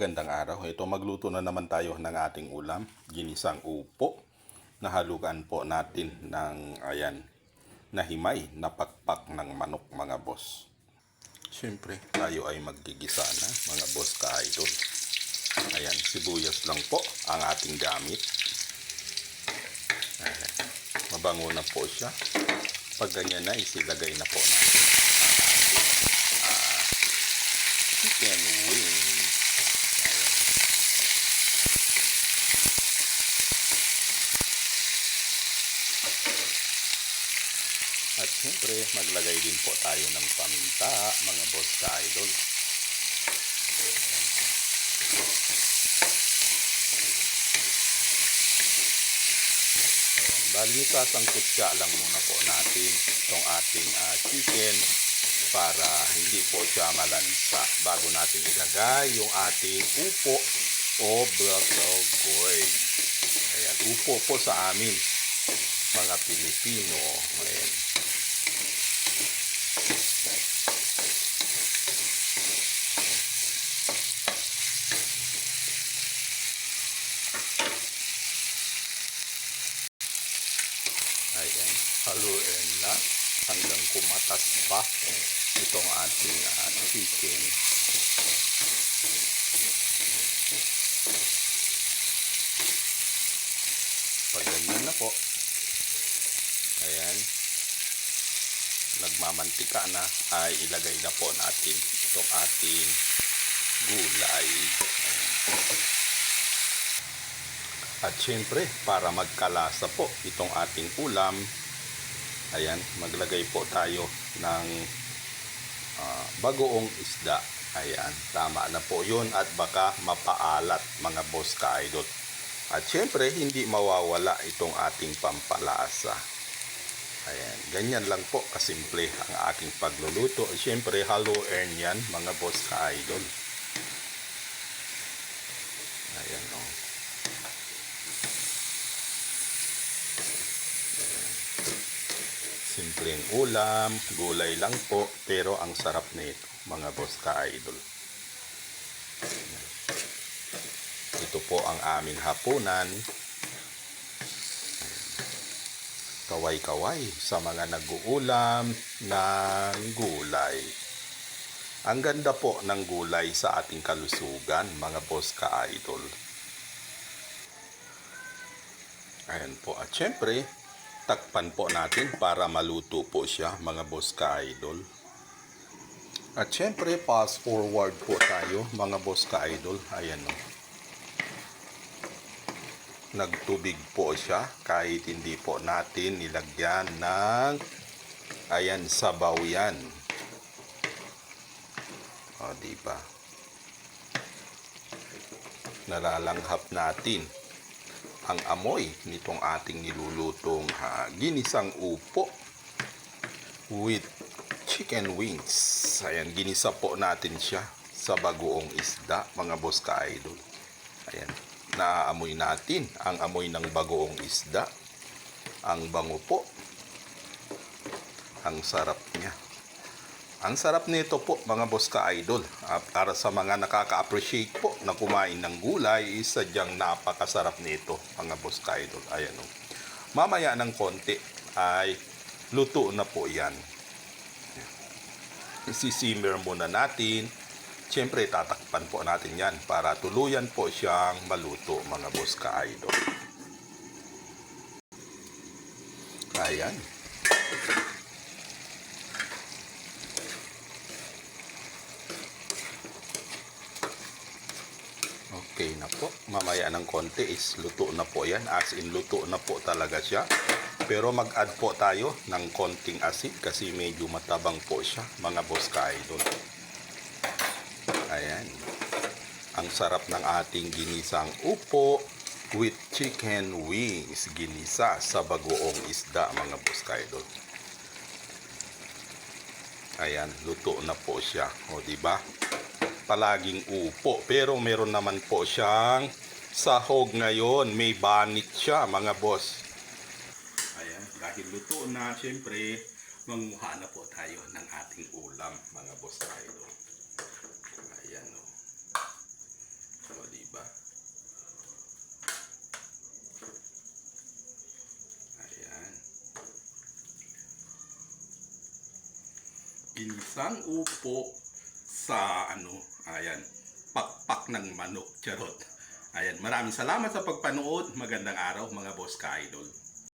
Gandang araw. Ito magluto na naman tayo ng ating ulam, ginisang upo. Nahalugan po natin ng ayan, nahimay na pakpak ng manok mga boss. Siyempre, tayo ay maggigisa na mga boss ka-idol. Ayan, sibuyas lang po ang ating gamit. Ayan, mabango na po siya. Pag ganyan na, isilagay na po natin ah, chicken wings. Siyempre, maglagay din po tayo ng paminta, mga boss ka-idol. Bali, sasangkot siya lang muna po natin itong ating ah, chicken para hindi po siya malansa bago natin ilagay yung ating upo o black gourd. Ayan, upo po sa amin mga Pilipino. Ayan. Ayan. Haluin na hanggang kumatas pa itong ating ah, chicken. Pag na po, ayan, nagmamantika na, ay ilagay na po natin itong ating gulay. Ayan. At syempre, para magkalasa po itong ating ulam, ayan, maglagay po tayo ng ah, bagoong isda. Ayan, tama na po yun at baka mapaalat mga boss ka-idol. At syempre, hindi mawawala itong ating pampalasa. Ayan, ganyan lang po kasimple ang aking pagluluto. Syempre, haluin yan mga boss ka-idol. Ayan o. Simpleng ulam, gulay lang po, pero ang sarap nito, mga boss ka-idol. Ito po ang aming hapunan. Kaway-kaway sa mga nag-uulam ng gulay. Ang ganda po ng gulay sa ating kalusugan, mga boss ka-idol. Ayan po. At syempre, takpan po natin para maluto po siya, mga boss ka-idol. At syempre, fast forward po tayo, mga boss ka-idol. Ayan o. Nagtubig po siya kahit hindi po natin nilagyan ng ayan, sabaw yan. O, di ba? Nalalanghap natin ang amoy nitong ating nilulutong ha, ginisang upo with chicken wings. Ayan, ginisa po natin siya sa bagoong isda, mga boss ka-idol. Ayan, naaamoy natin ang amoy ng bagoong isda. Ang bango po. Ang sarap niya. Ang sarap nito po mga boss ka-idol. Ah, para sa mga nakaka-appreciate po na kumain ng gulay, sadyang napakasarap nito mga boss ka-idol. Ayan o. Mamaya ng konti ay luto na po yan. Isisimmer muna natin. Siyempre tatakpan po natin yan para tuluyan po siyang maluto mga boss ka-idol. Ayan. Okay na po. Mamaya ng konti is luto na po yan. As in luto na po talaga siya. Pero mag-add po tayo ng konting asin kasi medyo matabang po siya mga boss ka-idol. Ayan. Ang sarap ng ating ginisang upo with chicken wings. Ginisa sa bagoong isda mga boss ka-idol. Ayan, luto na po siya. O, di ba? palaging upo. Pero meron naman po siyang sahog ngayon. May banit siya mga boss. Ayan, dahil luto na, siyempre, manguha na po tayo ng ating ulam mga boss tayo. Ayan o. O, diba? Ayan. Pinisang upo sa ano, ayan, pakpak ng manok, charot. Ayan, maraming salamat sa pagpanood. Magandang araw mga boss ka-idol.